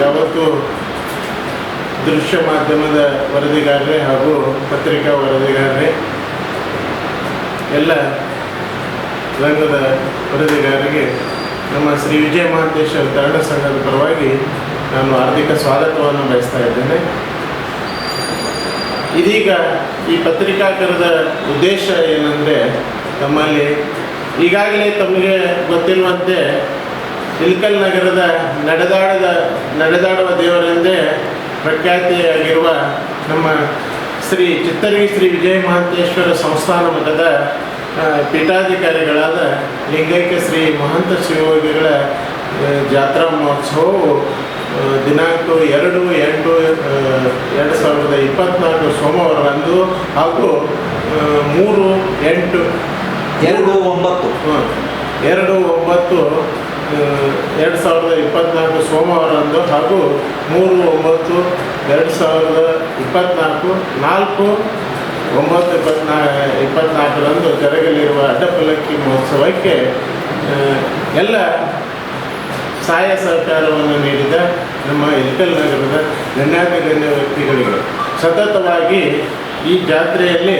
ಯಾವತ್ತೂ ದೃಶ್ಯ ಮಾಧ್ಯಮದ ವರದಿಗಾರರೇ ಹಾಗೂ ಪತ್ರಿಕಾ ವರದಿಗಾರರೇ, ಎಲ್ಲ ರಂಗದ ವರದಿಗಾರರಿಗೆ ನಮ್ಮ ಶ್ರೀ ವಿಜಯ ಮಹಾಂತೇಶ್ವರ ತರಣ ಸಂಘದ ಪರವಾಗಿ ನಾನು ಹಾರ್ದಿಕ ಸ್ವಾಗತವನ್ನು ಬಯಸ್ತಾ ಇದ್ದೇನೆ. ಇದೀಗ ಈ ಪತ್ರಿಕಾಕರದ ಉದ್ದೇಶ ಏನಂದರೆ ತಮ್ಮಲ್ಲಿ ಈಗಾಗಲೇ ತಮಗೆ ಗೊತ್ತಿರುವಂತೆ ಇಲ್ಕಲ್ ನಗರದ ನಡೆದಾಡದ ನಡೆದಾಡುವ ದೇವರೆಂದೇ ಪ್ರಖ್ಯಾತಿಯಾಗಿರುವ ನಮ್ಮ ಶ್ರೀ ಚಿತ್ತರಿ ಶ್ರೀ ವಿಜಯ ಮಹಂತೇಶ್ವರ ಸಂಸ್ಥಾನ ಮಠದ ಪೀಠಾಧಿಕಾರಿಗಳಾದ ಲಿಂಗೈಕ ಶ್ರೀ ಮಹಂತ ಶಿವಯೋಗಿಗಳ ಜಾತ್ರಾ ಮಹೋತ್ಸವವು ದಿನಾಂಕ ಎರಡು ಎಂಟು ಎರಡು ಸಾವಿರದ ಇಪ್ಪತ್ನಾಲ್ಕು ಸೋಮವಾರದಂದು ಹಾಗೂ ಮೂರು ಎಂಟು ಎರಡು ಒಂಬತ್ತು. ಎರಡು ಒಂಬತ್ತು ಎರಡು ಸಾವಿರದ ಇಪ್ಪತ್ತ್ನಾಲ್ಕು ಸೋಮವಾರದಂದು ಹಾಗೂ ಮೂರು ಒಂಬತ್ತು ಎರಡು ಸಾವಿರದ ಇಪ್ಪತ್ತ್ನಾಲ್ಕು ನಾಲ್ಕು ಒಂಬತ್ತು ಇಪ್ಪತ್ನಾ ಇಪ್ಪತ್ತ್ನಾಲ್ಕರಂದು ಜರುಗಲಿರುವ ಅಡ್ಡಪಲ್ಲಕ್ಕಿ ಮಹೋತ್ಸವಕ್ಕೆ ಎಲ್ಲ ಸಹಾಯ ಸಹಕಾರವನ್ನು ನೀಡಿದ ನಮ್ಮ ಇಲ್ಕಲ್ ನಗರದ ಗಣ್ಯಾಭಿಗಣ್ಯ ವ್ಯಕ್ತಿಗಳಿಗೆ ಸತತವಾಗಿ ಈ ಜಾತ್ರೆಯಲ್ಲಿ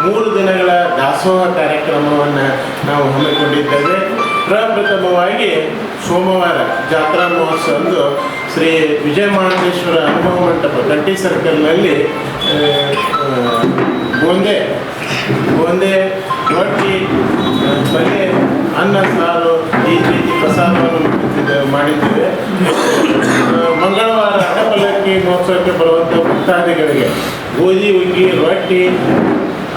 ಮೂರು ದಿನಗಳ ದಾಸೋಹ ಕಾರ್ಯಕ್ರಮವನ್ನು ನಾವು ಹಮ್ಮಿಕೊಂಡಿದ್ದೇವೆ. ಪ್ರಪ್ರಥಮವಾಗಿ ಸೋಮವಾರ ಜಾತ್ರಾ ಮಹೋತ್ಸವಂದು ಶ್ರೀ ವಿಜಯ ಮಹಾಂತೇಶ್ವರ ಅನುಭವ ಮಂಟಪ ಗಟ್ಟಿ ಸರ್ಕಲ್ನಲ್ಲಿ ಗೊಂದೆ ಗೊಂದೆ, ರೊಟ್ಟಿ ಪಲ್ಯ ಅನ್ನ, ಸಾರು ಈ ರೀತಿ ಪ್ರಸಾದವನ್ನು ಮಾಡಿದ್ದೇವೆ- ಮಾಡಿದ್ದೇವೆ ಮಂಗಳವಾರ ಅಡಪಲಕ್ಕಿ ಮಹೋತ್ಸವಕ್ಕೆ ಬರುವಂಥ ಭಕ್ತಾದಿಗಳಿಗೆ ಗೋಧಿ, ಹುಗ್ಗಿ, ರೊಟ್ಟಿ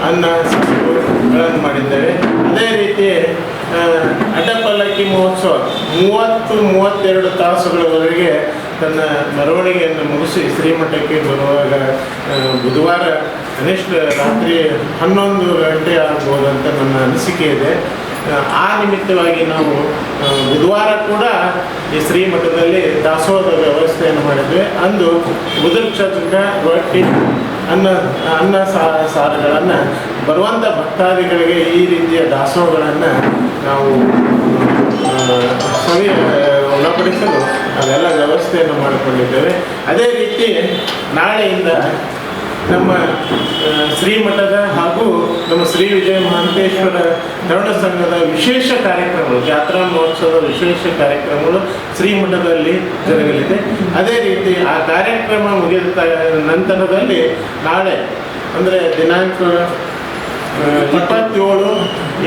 ಅನ್ನ ಸಾರುಗಳನ್ನು ಮಾಡಿದ್ದೇವೆ. ಅದೇ ರೀತಿ ಅಡ್ಡಪಲ್ಲಕ್ಕಿ ಮಹೋತ್ಸವ ಮೂವತ್ತು, ಮೂವತ್ತೆರಡು ತಾಸುಗಳವರೆಗೆ ತನ್ನ ಮೆರವಣಿಗೆಯನ್ನು ಮುಗಿಸಿ ಶ್ರೀಮಠಕ್ಕೆ ಬರುವಾಗ ಬುಧವಾರ, ಕನಿಷ್ಠ ರಾತ್ರಿ ಹನ್ನೊಂದು ಗಂಟೆ ಆಗ್ಬೋದಂತ ನನ್ನ ಅನಿಸಿಕೆ ಇದೆ. ಆ, ನಿಮಿತ್ತವಾಗಿ ನಾವು ಬುಧವಾರ ಕೂಡ ಈ ಶ್ರೀಮಠದಲ್ಲಿ ದಾಸೋಹದ ವ್ಯವಸ್ಥೆಯನ್ನು ಮಾಡಿದ್ವಿ. ಅಂದು ಉದುರ್ ಚತುರ್ಕ ರೊಟ್ಟಿ ಅನ್ನ ಅನ್ನ ಸಾರುಗಳನ್ನು ಬರುವಂಥ ಭಕ್ತಾದಿಗಳಿಗೆ ಈ ರೀತಿಯ ದಾಸೋಹಗಳನ್ನು ನಾವು ಸವಿ ಉಣಪಡಿಸಲು ಅದೆಲ್ಲ ವ್ಯವಸ್ಥೆಯನ್ನು ಮಾಡಿಕೊಂಡಿದ್ದೇವೆ. ಅದೇ ರೀತಿ ನಾಳೆಯಿಂದ ನಮ್ಮ ಶ್ರೀಮಠದ ನಮ್ಮ ಶ್ರೀ ವಿಜಯ ಮಹಂತೇಶ್ವರ ತರುಣ ಸಂಘದ ವಿಶೇಷ ಕಾರ್ಯಕ್ರಮಗಳು, ಜಾತ್ರಾ ಮಹೋತ್ಸವದ ವಿಶೇಷ ಕಾರ್ಯಕ್ರಮಗಳು ಶ್ರೀಮಠದಲ್ಲಿ ಜರುಗಲಿದೆ. ಅದೇ ರೀತಿ ಆ ಕಾರ್ಯಕ್ರಮ ಮುಗಿದ ನಂತರದಲ್ಲಿ ನಾಳೆ ಅಂದರೆ ದಿನಾಂಕ ಇಪ್ಪತ್ತೇಳು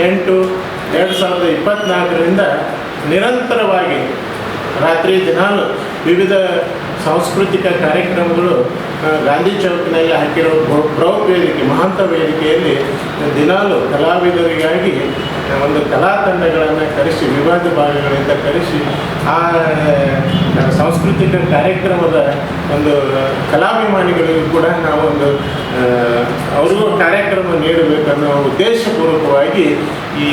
ಎಂಟು ಎರಡು ಸಾವಿರದ ಇಪ್ಪತ್ತ್ನಾಲ್ಕರಿಂದ ನಿರಂತರವಾಗಿ ರಾತ್ರಿ ದಿನಾಲು ವಿವಿಧ ಸಾಂಸ್ಕೃತಿಕ ಕಾರ್ಯಕ್ರಮಗಳು ಗಾಂಧಿ ಚೌಕ್ನಲ್ಲಿ ಹಾಕಿರೋ ಪ್ರೌಢ ವೇದಿಕೆ ಮಹಾಂತ ವೇದಿಕೆಯಲ್ಲಿ ದಿನಾಲು ಕಲಾವಿದರಿಗಾಗಿ ಒಂದು ಕಲಾ ತಂಡಗಳನ್ನು ಕರೆಸಿ, ವಿವಾದ ಭಾಗಗಳಿಂದ ಕರೆಸಿ, ಆ ಸಾಂಸ್ಕೃತಿಕ ಕಾರ್ಯಕ್ರಮದ ಒಂದು ಕಲಾಭಿಮಾನಿಗಳಿಗೂ ಕೂಡ ನಾವೊಂದು ಅವ್ರಿಗೂ ಕಾರ್ಯಕ್ರಮ ನೀಡಬೇಕನ್ನೋ ಉದ್ದೇಶಪೂರ್ವಕವಾಗಿ ಈ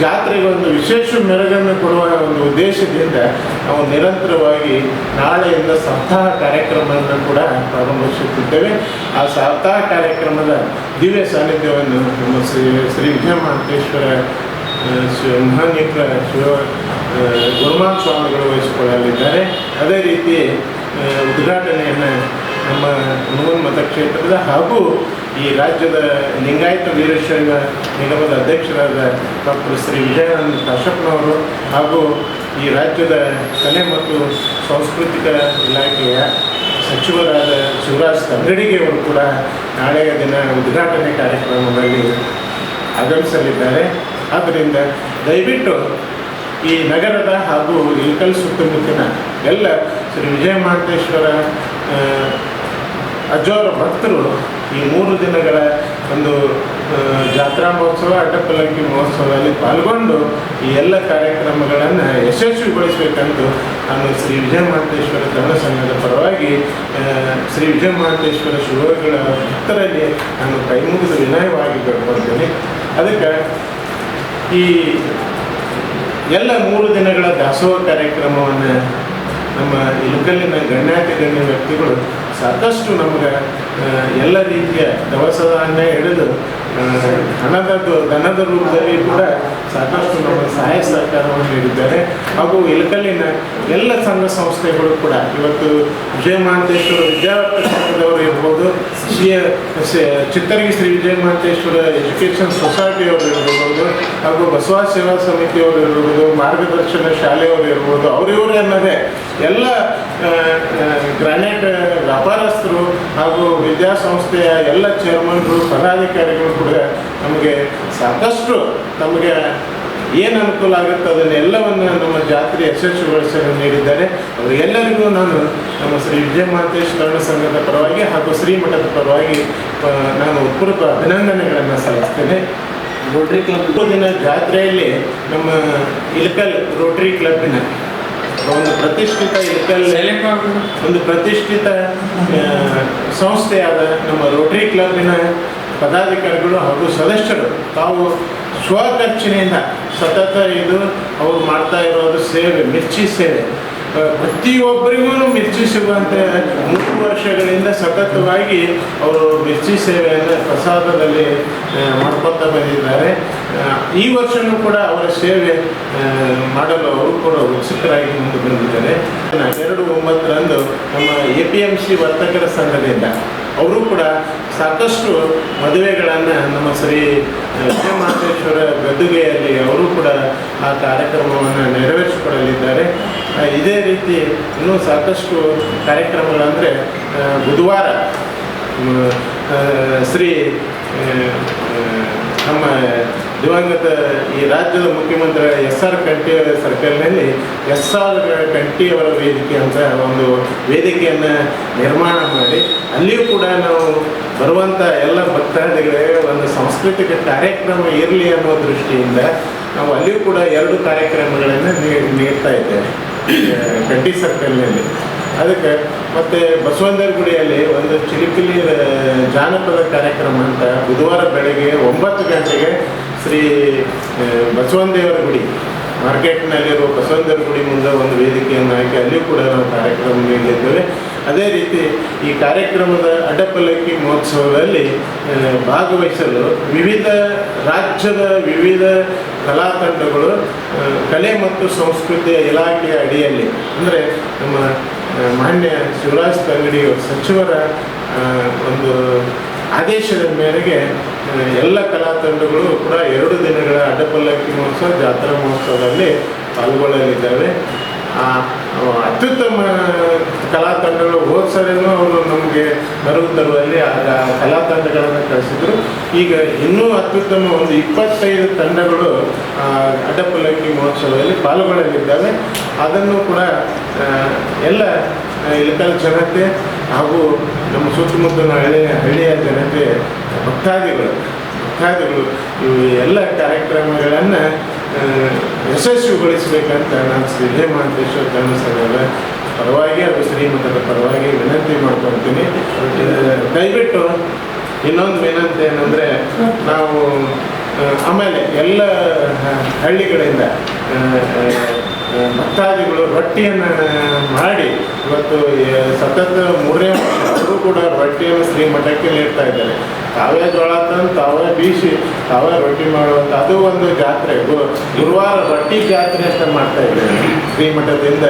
ಜಾತ್ರೆಗೆ ಒಂದು ವಿಶೇಷ ಮೆರಗನ್ನು ಕೊಡುವ ಒಂದು ಉದ್ದೇಶದಿಂದ ನಾವು ನಿರಂತರವಾಗಿ ನಾಳೆಯಿಂದ ಸಪ್ತಾಹ ಕಾರ್ಯಕ್ರಮವನ್ನು ಕೂಡ ಪ್ರಾರಂಭಿಸುತ್ತಿದ್ದೇವೆ. ಆ ಸಪ್ತಾಹ ಕಾರ್ಯಕ್ರಮದ ದಿವ್ಯ ಸಾನ್ನಿಧ್ಯವನ್ನು ನಮ್ಮ ಶ್ರೀ ಶ್ರೀ ವಿಜಯ ಆ, ಶಿವ ಗುರುಮಾನ್ ಸ್ವಾಮಿಗಳು ವಹಿಸಿಕೊಳ್ಳಲಿದ್ದಾರೆ. ಅದೇ ರೀತಿ ಉದ್ಘಾಟನೆಯನ್ನು ನಮ್ಮ ಹನುಮನ್ ಮತಕ್ಷೇತ್ರದ ಹಾಗೂ ಈ ರಾಜ್ಯದ ಲಿಂಗಾಯತ ವೀರಶೈವ ನಿಗಮದ ಅಧ್ಯಕ್ಷರಾದ ಡಾಕ್ಟರ್ ಶ್ರೀ ವಿಜಯಾನಂದ ಕಾಶಪ್ಪನವರು ಹಾಗೂ ಈ ರಾಜ್ಯದ ಕಲೆ ಮತ್ತು ಸಾಂಸ್ಕೃತಿಕ ಇಲಾಖೆಯ ಸಚಿವರಾದ ಶಿವರಾಜ್ ತಂಗಡಿಗೆ ಕೂಡ ನಾಳೆಯ ದಿನ ಉದ್ಘಾಟನೆ ಕಾರ್ಯಕ್ರಮದಲ್ಲಿ ಆಗಮಿಸಲಿದ್ದಾರೆ. ಆದ್ದರಿಂದ ದಯವಿಟ್ಟು ಈ ನಗರದ ಹಾಗೂ ಇಳಕಲ್ ಸುತ್ತಮುತ್ತಿನ ಎಲ್ಲ ಶ್ರೀ ವಿಜಯ ಮಹಾಂತೇಶ್ವರ ಅಜ್ಜೋರ ಭಕ್ತರು ಈ ಮೂರು ದಿನಗಳ ಒಂದು ಜಾತ್ರಾ ಮಹೋತ್ಸವ, ಅಡ್ಡಪಲ್ಲಕ್ಕಿ ಮಹೋತ್ಸವದಲ್ಲಿ ಪಾಲ್ಗೊಂಡು ಈ ಎಲ್ಲ ಕಾರ್ಯಕ್ರಮಗಳನ್ನು ಯಶಸ್ವಿಗೊಳಿಸಬೇಕೆಂದು ನಾನು ಶ್ರೀ ವಿಜಯ ಮಹಾಂತೇಶ್ವರ ಧರ್ಮ ಸಂಘದ ಪರವಾಗಿ ಶ್ರೀ ವಿಜಯ ಮಹಾಂತೇಶ್ವರ ಶಿವಗಳ ಭಕ್ತರಲ್ಲಿ ನಾನು ಕೈ ಮುಗಿದು ವಿನಯವಾಗಿ ಬೇಡ್ಕೊಳ್ತೇನೆ. ಅದಕ್ಕೆ ಈ ಎಲ್ಲ ಮೂರು ದಿನಗಳ ದಾಸೋಹ ಕಾರ್ಯಕ್ರಮವನ್ನು ನಮ್ಮ ಇಲುಕಲ್ಲಿನ ಗಣ್ಯಾತಿ ಗಣ್ಯ ವ್ಯಕ್ತಿಗಳು ಸಾಕಷ್ಟು ನಮಗೆ ಎಲ್ಲ ರೀತಿಯ ದವಸ ಧಾನ್ಯ ಹಿಡಿದು ಹಣದ ಧನದ ರೂಪದಲ್ಲಿ ಕೂಡ ಸಾಕಷ್ಟು ನಮ್ಮ ಸಹಾಯ ಸಹಕಾರವನ್ನು ನೀಡಿದ್ದಾರೆ. ಹಾಗೂ ಇಳಕಲ್ಲಿನ ಎಲ್ಲ ಸಂಘ ಸಂಸ್ಥೆಗಳು ಕೂಡ ಇವತ್ತು ವಿಜಯ ಮಹಾಂತೇಶ್ವರ ವಿದ್ಯಾವರ್ತ ಸಂಘದವರು ಇರ್ಬೋದು ಶ್ರೀ ಚಿತ್ತರಗಿ ಶ್ರೀ ವಿಜಯ ಮಹಾಂತೇಶ್ವರ ಎಜುಕೇಷನ್ ಸೊಸೈಟಿಯವರು ಇರ್ಬೋದು, ಹಾಗೂ ಬಸವ ಸೇವಾ ಸಮಿತಿಯವರು ಇರ್ಬೋದು, ಮಾರ್ಗದರ್ಶನ ಶಾಲೆಯವರು ಇರ್ಬೋದು, ಅವರಿವರು ಅನ್ನೋದೇ ಎಲ್ಲ ಗ್ರಾನೈಟ್ ವ್ಯಾಪಾರಸ್ಥರು ಹಾಗೂ ವಿದ್ಯಾಸಂಸ್ಥೆಯ ಎಲ್ಲ ಚೇರ್ಮನ್ಗಳು, ಪದಾಧಿಕಾರಿಗಳು ನಮಗೆ ಸಾಕಷ್ಟು ನಮಗೆ ಏನು ಅನುಕೂಲ ಆಗುತ್ತೆ ಅದನ್ನೆಲ್ಲವನ್ನು ನಮ್ಮ ಜಾತ್ರೆ ಯಶಸ್ವಿಗೊಳಿಸಲು ನೀಡಿದ್ದಾರೆ. ಅವರಿಗೆಲ್ಲರಿಗೂ ನಾನು ನಮ್ಮ ಶ್ರೀ ವಿಜಯ ಮಹಾಂತೇಶ್ ಕರ್ಣ ಸಂಘದ ಪರವಾಗಿ ಹಾಗೂ ಶ್ರೀಮಠದ ಪರವಾಗಿ ನಾನು ಉತ್ಪೂರ್ವ ಅಭಿನಂದನೆಗಳನ್ನು ಸಲ್ಲಿಸ್ತೇನೆ. ರೋಟ್ರಿ ಕ್ಲಬ್ ಇವತ್ತು ದಿನ ಜಾತ್ರೆಯಲ್ಲಿ ನಮ್ಮ ಇಲ್ಕಲ್ ರೋಟ್ರಿ ಕ್ಲಬ್ಬಿನ ಒಂದು ಪ್ರತಿಷ್ಠಿತ ಇಲ್ಕಲ್ ಒಂದು ಪ್ರತಿಷ್ಠಿತ ಸಂಸ್ಥೆಯಾದ ನಮ್ಮ ರೋಟ್ರಿ ಕ್ಲಬ್ಬಿನ ಪದಾಧಿಕಾರಿಗಳು ಹಾಗೂ ಸದಸ್ಯರು ತಾವು ಸ್ವಖರ್ಚಿನಿಂದ ಸತತ ಇದು ಅವರು ಮಾಡ್ತಾ ಇರೋದು ಸೇವೆ, ಮಿರ್ಚಿ ಸೇವೆ. ಪ್ರತಿಯೊಬ್ಬರಿಗೂ ಮಿರ್ಚಿ ಸಿಗುವಂತೆ ಮೂರು ವರ್ಷಗಳಿಂದ ಸತತವಾಗಿ ಅವರು ಮಿರ್ಚಿ ಸೇವೆಯನ್ನು ಪ್ರಸಾದದಲ್ಲಿ ಮಾಡ್ಕೊತಾ ಬಂದಿದ್ದಾರೆ. ಈ ವರ್ಷವೂ ಕೂಡ ಅವರ ಸೇವೆ ಮಾಡಲು ಅವರು ಕೂಡ ಉತ್ಸುಕರಾಗಿ ಮುಂದೆ ಬಂದಿದ್ದಾರೆ. ಎರಡು ಒಂಬತ್ತರಂದು ನಮ್ಮ ಎ ಪಿ ಎಂ ಸಿ ವರ್ತಕರ ಸಂಘದಿಂದ ಅವರು ಕೂಡ ಸಾಕಷ್ಟು ಮದುವೆಗಳನ್ನು ನಮ್ಮ ಶ್ರೀ ಮಹಾದೇಶ್ವರ ಗದ್ದುಗೆಯಲ್ಲಿ ಅವರು ಕೂಡ ಆ ಕಾರ್ಯಕ್ರಮವನ್ನು ನೆರವೇರಿಸಿಕೊಡಲಿದ್ದಾರೆ. ಇದೇ ರೀತಿ ಇನ್ನೂ ಸಾಕಷ್ಟು ಕಾರ್ಯಕ್ರಮಗಳಂದರೆ ಬುಧವಾರ ಶ್ರೀ ನಮ್ಮ ದಿವಂಗತ ಈ ರಾಜ್ಯದ ಮುಖ್ಯಮಂತ್ರಿ ಎಸ್ ಆರ್ ಕಂಠಿ ಸರ್ಕಲ್ನಲ್ಲಿ ಎಸ್ ಆರ್ ಕಂಠಿಯವರ ವೇದಿಕೆ ಅಂತ ಒಂದು ವೇದಿಕೆಯನ್ನು ನಿರ್ಮಾಣ ಮಾಡಿ, ಅಲ್ಲಿಯೂ ಕೂಡ ನಾವು ಬರುವಂಥ ಎಲ್ಲ ಭಕ್ತಾದಿಗಳಿಗೆ ಒಂದು ಸಾಂಸ್ಕೃತಿಕ ಕಾರ್ಯಕ್ರಮ ಇರಲಿ ಅನ್ನೋ ದೃಷ್ಟಿಯಿಂದ ನಾವು ಅಲ್ಲಿಯೂ ಕೂಡ ಎರಡು ಕಾರ್ಯಕ್ರಮಗಳನ್ನು ನೀಡ್ತಾ ಇದ್ದೇವೆ ಕಂಠಿ ಸರ್ಕಲ್ನಲ್ಲಿ. ಅದಕ್ಕೆ ಮತ್ತು ಬಸವಂದರ್ ಗುಡಿಯಲ್ಲಿ ಒಂದು ಚಿಲಿಪಿಲಿ ಜಾನಪದ ಕಾರ್ಯಕ್ರಮ ಅಂತ ಬುಧವಾರ ಬೆಳಗ್ಗೆ ಒಂಬತ್ತು ಗಂಟೆಗೆ ಶ್ರೀ ಬಸವಂದೇವರ ಗುಡಿ. ಮಾರ್ಕೆಟ್ನಲ್ಲಿರುವ ಬಸವಂದೇವರ ಗುಡಿ ಮುಂದೆ ಒಂದು ವೇದಿಕೆಯನ್ನು ಹಾಕಿ ಅಲ್ಲಿಯೂ ಕೂಡ ನಾವು ಕಾರ್ಯಕ್ರಮ ನೀಡಿದ್ದೇವೆ. ಅದೇ ರೀತಿ ಈ ಕಾರ್ಯಕ್ರಮದ ಅಡ್ಡಪಲ್ಲಕ್ಕಿ ಮಹೋತ್ಸವದಲ್ಲಿ ಭಾಗವಹಿಸಲು ವಿವಿಧ ರಾಜ್ಯದ ವಿವಿಧ ಕಲಾ ತಂಡಗಳು ಕಲೆ ಮತ್ತು ಸಂಸ್ಕೃತಿಯ ಇಲಾಖೆಯ ಅಡಿಯಲ್ಲಿ, ಅಂದರೆ ನಮ್ಮ ಮಾನ್ಯ ಶಿವರಾಜ್ ತಂಗಡಿ ಸಚಿವರ ಒಂದು ಆದೇಶದ ಮೇರೆಗೆ ಎಲ್ಲ ಕಲಾ ತಂಡಗಳು ಕೂಡ ಎರಡು ದಿನಗಳ ಅಡ್ಡಪಲ್ಲಕ್ಕಿ ಮಹೋತ್ಸವ ಜಾತ್ರಾ ಮಹೋತ್ಸವದಲ್ಲಿ ಪಾಲ್ಗೊಳ್ಳಲಿದ್ದಾವೆ. ಅತ್ಯುತ್ತಮ ಕಲಾ ತಂಡಗಳು ಸರಿನೂ ಅವರು ನಮಗೆ ನೆರವು ತರುವಲ್ಲಿ ಆ ಕಲಾತಂಡಗಳನ್ನು ಕಲಾ ತಂಡಗಳನ್ನು ಕಳಿಸಿದ್ರು. ಈಗ ಇನ್ನೂ ಅತ್ಯುತ್ತಮ ಒಂದು ಇಪ್ಪತ್ತೈದು ತಂಡಗಳು ಅಡ್ಡಪಲ್ಲಕ್ಕಿ ಮಹೋತ್ಸವದಲ್ಲಿ ಪಾಲ್ಗೊಳ್ಳಲಿದ್ದಾವೆ. ಅದನ್ನು ಕೂಡ ಎಲ್ಲ ಇಳಕಲ್ ಜನತೆ ಹಾಗೂ ನಮ್ಮ ಸುತ್ತಮುತ್ತಲಿನ ಹಳೆಯ ಹಳ್ಳಿಯ ಜನತೆ ಭಕ್ತಾದಿಗಳು ಭಕ್ತಾದಿಗಳು ಈ ಎಲ್ಲ ಕಾರ್ಯಕ್ರಮಗಳನ್ನು ಯಶಸ್ವಿಗೊಳಿಸಬೇಕಂತ ನಾನು ಶ್ರೀ ಹೇಮಂತೇಶ್ವರ ಧರ್ಮಸ್ಥಳದ ಪರವಾಗಿ ಹಾಗೂ ಶ್ರೀಮಠದ ಪರವಾಗಿ ವಿನಂತಿ ಮಾಡ್ಕೊಳ್ತೀನಿ. ಆ, ದಯವಿಟ್ಟು ಇನ್ನೊಂದು ವಿನಂತಿ ಏನಂದರೆ ನಾವು ಆಮೇಲೆ ಎಲ್ಲ ಹಳ್ಳಿಗಳಿಂದ ಭಕ್ತಾದಿಗಳು ರೊಟ್ಟಿಯನ್ನು ಮಾಡಿ ಇವತ್ತು ಸತತ ಮೂರನೇ ಕೂಡ ರೊಟ್ಟಿಯನ್ನು ಶ್ರೀಮಠಕ್ಕೆ ನೀಡ್ತಾ ಇದ್ದಾರೆ. ತಾವೇ ಜೋಳ ತಂದು ತಾವೇ ಬೀಸಿ, ತಾವೇ ರೊಟ್ಟಿ ಮಾಡುವಂಥ ಅದು ಒಂದು ಜಾತ್ರೆ. ಗುರುವಾರ ರೊಟ್ಟಿ ಜಾತ್ರೆ ಅಂತ ಮಾಡ್ತಾ ಇದ್ದೇವೆ ಶ್ರೀಮಠದಿಂದ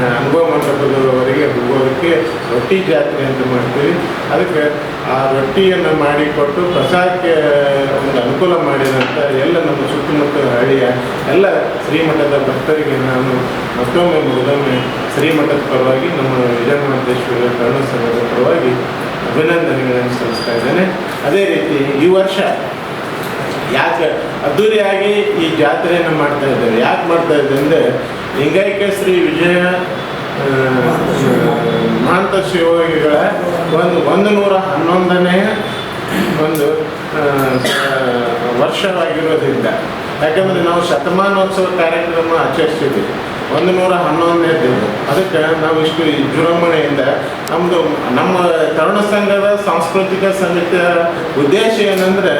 ಅನುಭವ ಮಂಟಪದವರೆಗೆ ಹೋಗೋದಕ್ಕೆ ರೊಟ್ಟಿ ಜಾತ್ರೆ ಅಂತ ಮಾಡ್ತೀವಿ. ಅದಕ್ಕೆ ಆ ರೊಟ್ಟಿಯನ್ನು ಮಾಡಿಕೊಟ್ಟು ಪ್ರಸಾದಕ್ಕೆ ಒಂದು ಅನುಕೂಲ ಮಾಡಿದಂಥ ಎಲ್ಲ ನಮ್ಮ ಸುತ್ತಮುತ್ತ ಹಳ್ಳಿಯ ಎಲ್ಲ ಶ್ರೀಮಠದ ಭಕ್ತರಿಗೆ ನಾನು ಮತ್ತೊಮ್ಮೆ ಮೊದಲೊಮ್ಮೆ ಶ್ರೀಮಠದ ಪರವಾಗಿ ನಮ್ಮ ವಿಜಯಮಹಂತೇಶ್ವರ ಕರ್ಣ ಪರವಾಗಿ ಅಭಿನಂದನೆಗಳನ್ನು ಸಲ್ಲಿಸ್ತಾ ಇದ್ದೇನೆ. ಅದೇ ರೀತಿ ಈ ವರ್ಷ ಯಾಕೆ ಅದ್ದೂರಿಯಾಗಿ ಈ ಜಾತ್ರೆಯನ್ನು ಮಾಡ್ತಾ ಇದ್ದೇವೆ. ಯಾಕೆ ಮಾಡ್ತಾ ಇದ್ದೇವೆ ಅಂದರೆ ಲಿಂಗೈಕ್ಯ ಶ್ರೀ ವಿಜಯ ಮಹಾಂತ ಶಿವಯೋಗಿಗಳ ಒಂದು ಒಂದು ನೂರ ಹನ್ನೊಂದನೇ ಒಂದು ವರ್ಷವಾಗಿರೋದ್ರಿಂದ. ಯಾಕಂದರೆ ನಾವು ಶತಮಾನೋತ್ಸವ ಕಾರ್ಯಕ್ರಮ ಆಚರಿಸಿದ್ವಿ ಒಂದು ನೂರ ಹನ್ನೊಂದನೇದು ಅದಕ್ಕೆ ನಾವು ಇಷ್ಟು ವಿಜೃಂಭಣೆಯಿಂದ ನಮ್ಮದು ನಮ್ಮ ತರುಣ ಸಂಘದ ಸಾಂಸ್ಕೃತಿಕ ಸಮಿತಿಯ ಉದ್ದೇಶ ಏನಂದರೆ,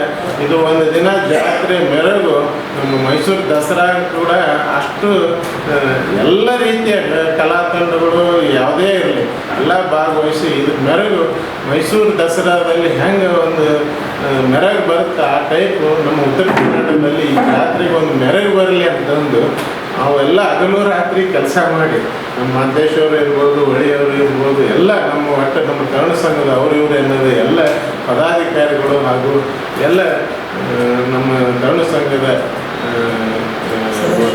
ಇದು ಒಂದು ದಿನ ಜಾತ್ರೆ ಮೆರಗು. ನಮ್ಮ ಮೈಸೂರು ದಸರಾ ಕೂಡ ಅಷ್ಟು ಎಲ್ಲ ರೀತಿಯ ಕಲಾ ತಂಡಗಳು ಯಾವುದೇ ಇರಲಿ, ಎಲ್ಲ ಭಾಗವಹಿಸಿ ಇದು ಮೆರಗು. ಮೈಸೂರು ದಸರಾದಲ್ಲಿ ಹೆಂಗೆ ಒಂದು ಮೆರಗು ಬರುತ್ತೆ ಆ ಟೈಪು ನಮ್ಮ ಉತ್ತರ ಕರ್ನಾಟಕದಲ್ಲಿ ಈ ಜಾತ್ರೆಗೆ ಒಂದು ಮೆರಗು ಬರಲಿ ಅಂತಂದು ಅವೆಲ್ಲ ಹಗಲು ರಾತ್ರಿ ಕೆಲಸ ಮಾಡಿ, ನಮ್ಮ ಮಾದೇಶ್ವರು ಇರ್ಬೋದು ಹೊಳಿಯವರು ಇರ್ಬೋದು, ಎಲ್ಲ ನಮ್ಮ ಒಟ್ಟು ನಮ್ಮ ತರುಣ ಸಂಘದ ಅವರು ಇವರು ಎನ್ನೋದು ಎಲ್ಲ ಪದಾಧಿಕಾರಿಗಳು ಹಾಗೂ ಎಲ್ಲ ನಮ್ಮ ತರುಣ ಸಂಘದ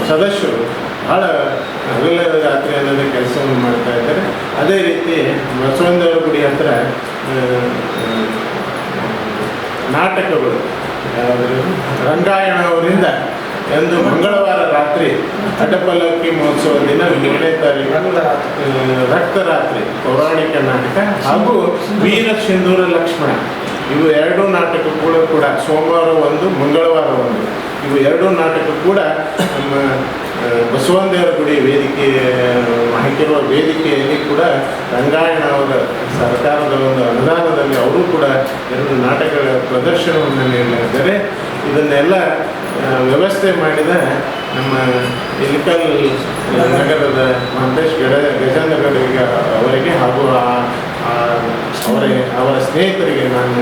ಸದಸ್ಯರು ಭಾಳ ಹಗಲ ರಾತ್ರಿ ಅನ್ನೋದು ಕೆಲಸವನ್ನು ಮಾಡ್ತಾ ಇದ್ದಾರೆ ಅದೇ ರೀತಿ ಬಸವಂದೇವರ ಗುಡಿ ಹತ್ರ ನಾಟಕಗಳು? ರಂಗಾಯಣ ಅವರಿಂದ ಎಂದು ಮಂಗಳವಾರ ರಾತ್ರಿ ಅಡ್ಡಪಲ್ಲಕ್ಕಿ ಮಹೋತ್ಸವ ದಿನ ಏಳನೇ ತಾರೀಕು ರಕ್ತರಾತ್ರಿ ಪೌರಾಣಿಕ ನಾಟಕ ಹಾಗೂ ವೀರ ಸಿಂಧೂರ ಲಕ್ಷ್ಮಣ. ಇವು ಎರಡು ನಾಟಕಗಳು ಕೂಡ ಸೋಮವಾರ ಒಂದು ಮಂಗಳವಾರ ಒಂದು. ಇವು ಎರಡು ನಾಟಕ ಕೂಡ ನಮ್ಮ ಬಸವಂದೇವರ ಬಸವನದೇವರ ಗುಡಿ ವೇದಿಕೆ ಹಾಕಿರುವ ವೇದಿಕೆಯಲ್ಲಿ ಕೂಡ ರಂಗಾಯಣ ಅವರ ಸರ್ಕಾರದ ಒಂದು ಅನುದಾನದಲ್ಲಿ ಅವರು ಕೂಡ ಎರಡು ನಾಟಕಗಳ ಪ್ರದರ್ಶನವನ್ನು ನೀಡಲಿದ್ದಾರೆ ಇದನ್ನೆಲ್ಲ ವ್ಯವಸ್ಥೆ ಮಾಡಿದ ನಮ್ಮ ಇಲಿಕಲ್ ನಗರದ ಮಹಂತೇಶ್ ಗಡ ಗಜೇಂದ್ರಗಡಿಗೆ ಅವರಿಗೆ ಹಾಗೂ ಆ- ಆ- ಅವರ ಸ್ನೇಹಿತರಿಗೆ ನಾನು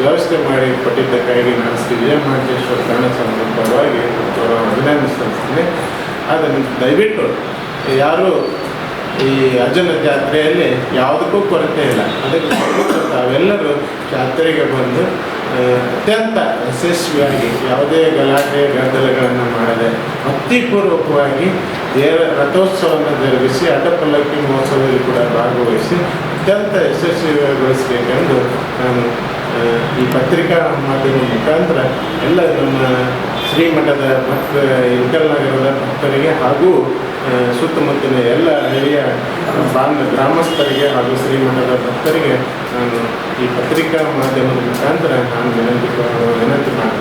ವ್ಯವಸ್ಥೆ ಮಾಡಿ ಕೈಗೆ ನಾನು ಶ್ರೀ ವಿಜಯ ಮಹಂತೇಶ್ವರ ಕನ್ನಡ ಪರವಾಗಿ ಅಭಿನಂದಿಸ್ತೇನೆ ಅದನ್ನು ದಯವಿಟ್ಟು ಯಾರು ಈ ಅಜ್ಜನ ಜಾತ್ರೆಯಲ್ಲಿ ಯಾವುದಕ್ಕೂ ಕೊರತೆ ಇಲ್ಲ. ಅದಕ್ಕೆ ತಾವೆಲ್ಲರೂ ಜಾತ್ರೆಗೆ ಬಂದು ಅತ್ಯಂತ ಯಶಸ್ವಿಯಾಗಿ ಯಾವುದೇ ಗಲಾಟೆ ಗದ್ದಲಗಳನ್ನು ಮಾಡದೆ ಭಕ್ತಿಪೂರ್ವಕವಾಗಿ ದೇವ ರಥೋತ್ಸವವನ್ನು ಜರುಗಿಸಿ, ಅಡ್ಡಪಲ್ಲಕ್ಕಿ ಮಹೋತ್ಸವದಲ್ಲಿ ಕೂಡ ಭಾಗವಹಿಸಿ ಅತ್ಯಂತ ಯಶಸ್ವಿಗೊಳಿಸಬೇಕೆಂದು ನಾನು ಈ ಪತ್ರಿಕಾ ಮಾಧ್ಯಮ ಮುಖಾಂತರ ಎಲ್ಲ ನಮ್ಮ ಶ್ರೀಮಠದ ಭಕ್ತ ನಗರದ ಭಕ್ತರಿಗೆ ಹಾಗೂ ಸುತ್ತಮುತ್ತಲಿನ ಎಲ್ಲ ಹಿರಿಯ ಬಾಂಧ ಗ್ರಾಮಸ್ಥರಿಗೆ ಹಾಗೂ ಶ್ರೀಮಠದ ಭಕ್ತರಿಗೆ ನಾನು ಈ ಪತ್ರಿಕಾ ಮಾಧ್ಯಮದ ಮುಖಾಂತರ ನಾನು ವಿನಂತಿ ವಿನಂತಿ ಮಾಡ್ತೀನಿ